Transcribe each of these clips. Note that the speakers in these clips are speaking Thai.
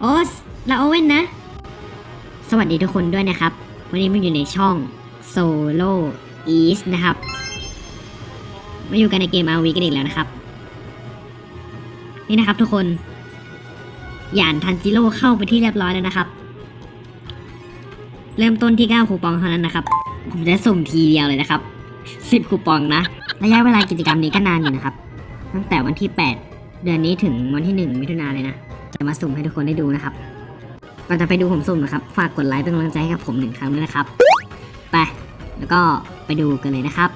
โอ๊สลาโอเว่นนะ สวัสดีทุกคนด้วยนะครับ วันนี้มันอยู่ในช่อง Solo East นะครับมาอยู่กันในเกม RV กันอีกแล้วนะครับ นี่นะครับทุกคนหยานทันจิโร่เข้าไปที่เรียบร้อยแล้วนะครับ เริ่มต้นที่ 9 คูปองเท่านั้นนะครับ ผมจะสุ่มทีเดียวเลยนะครับ 10 คูปองนะ ระยะเวลากิจกรรมนี้ก็นานอยู่นะครับ ตั้งแต่วันที่ 8 เดือนนี้ถึงวันที่ 1 มิถุนาเลยนะ จะมาสุ่มให้ทุกคนได้ดูนะครับก่อนจะไปดูผมสุ่มนะครับ ฝากกดไลค์เป็นกำลังใจให้กับผมหนึ่งครั้งด้วยนะครับ ไป แล้วก็ไปดูกันเลยนะครับ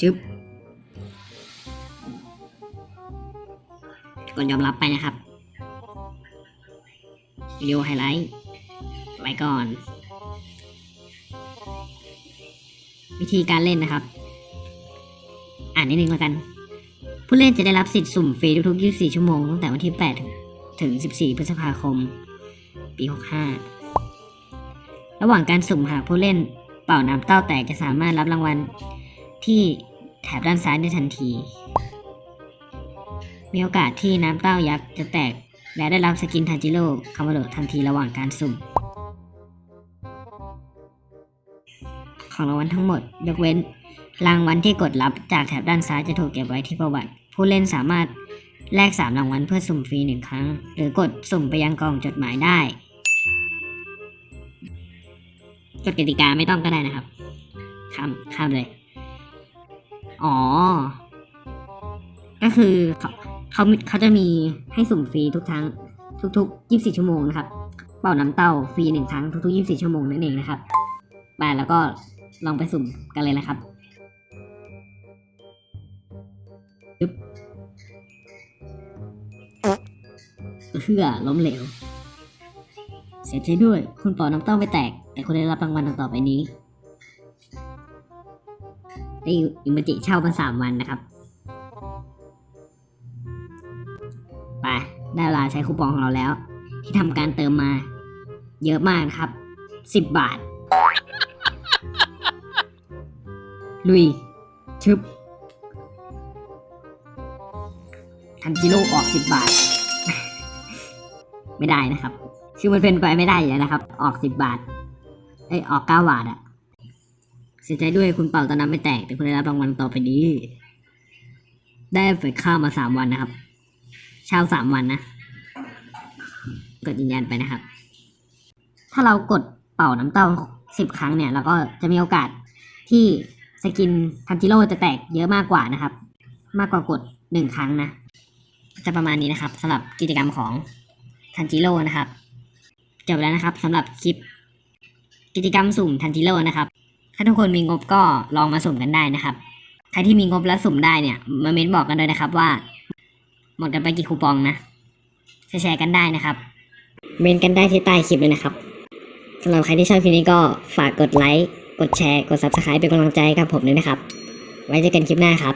ชึบกดยอมรับไปนะครับวิดีโอไฮไลท์ไว้ก่อน วิธีการเล่นนะครับานนิดนึงแล้วกัน ผู้เล่นจะได้รับสิทธิ์สุ่มฟรีทุกๆ 24 ชั่วโมงตั้งแต่วันที่ 8 ถึง 14 พฤษภาคม ปี 65 ระหว่างการสุ่มหากผู้เล่นเป่าน้ำเต้าแตกจะสามารถรับรางวัลที่แถบด้านซ้ายได้ทันที มีโอกาสที่น้ำเต้ายักษ์จะแตก และได้รับสกินทันจิโร่คามาโดทันทีระหว่างการสุ่ม ของรางวัลทั้งหมดยกเว้น รางวัลที่กดรับจากแถบด้านซ้ายจะถูกเก็บไว้ที่ประวัติ ผู้เล่นสามารถแลก 3 รางวัลเพื่อสุ่มฟรีหนึ่งครั้ง หรือกดสุ่มไปยังกล่องจดหมายได้กฎกติกาไม่ต้องก็ได้นะครับ ข้ามข้ามเลย อ๋อ ก็คือเขาเขาเขาจะมีให้สุ่มฟรีทุกครั้ง ทุกๆ 24 ชั่วโมงนะครับ เป่าน้ำเต้าฟรีหนึ่งครั้งทุกๆ 24 ชั่วโมงนั่นเองนะครับไปแล้วก็ลองไปสุ่มกันเลยนะครับ ปึ๊บเพื่อล้มเหลว เสียใจด้วย คุณปอน้ำเต้าไม่แตก แต่คุณได้รับรางวัลต่อไปนี้ได้อิมจิเช่ามาสามวันนะครับ ไป ได้เวลาใช้คูปองของเราแล้ว ที่ทำการเติมมา เยอะมากครับสิบบาท ลุยชึบ ทันจิโร่ออกสิบบาท ไม่ได้นะครับ คือมันเป็นไปไม่ได้อยู่แล้วนะครับ ออกสิบบาท เอ้ยออกเก้าบาทอะเสียใจด้วยคุณเป่าตอนนั้นไม่แตก แต่คุณได้รับรางวัลต่อไปนี้ ได้เฟกข้าวมาสามวันนะครับ เช่าสามวันนะ กดยืนยันไปนะครับ ถ้าเรากดเป่าน้ำเต้าสิบครั้งเนี่ยเราก็จะมีโอกาสที่สกินทันจิโร่จะแตกเยอะมากกว่านะครับ มากกว่ากดหนึ่งครั้งนะ จะประมาณนี้นะครับสำหรับกิจกรรมของทันจิโร่นะครับ จบแล้วนะครับสำหรับคลิป กิจกรรมสุ่มทันจิโร่นะครับ ถ้าทุกคนมีงบก็ลองมาสุ่มกันได้นะครับ ใครที่มีงบแล้วสุ่มได้เนี่ย มาเม้นบอกกันด้วยนะครับว่า หมดกันไปกี่คูปองนะแชร์กันได้นะครับ เมนกันได้ที่ใต้คลิปเลยนะครับสำหรับใครที่ชอบคลิปนี้ก็ฝากกดไลค์ กดแชร์ กด subscribe เป็นกำลังใจให้กับผมด้วยนะครับ ไว้เจอกันคลิปหน้าครับ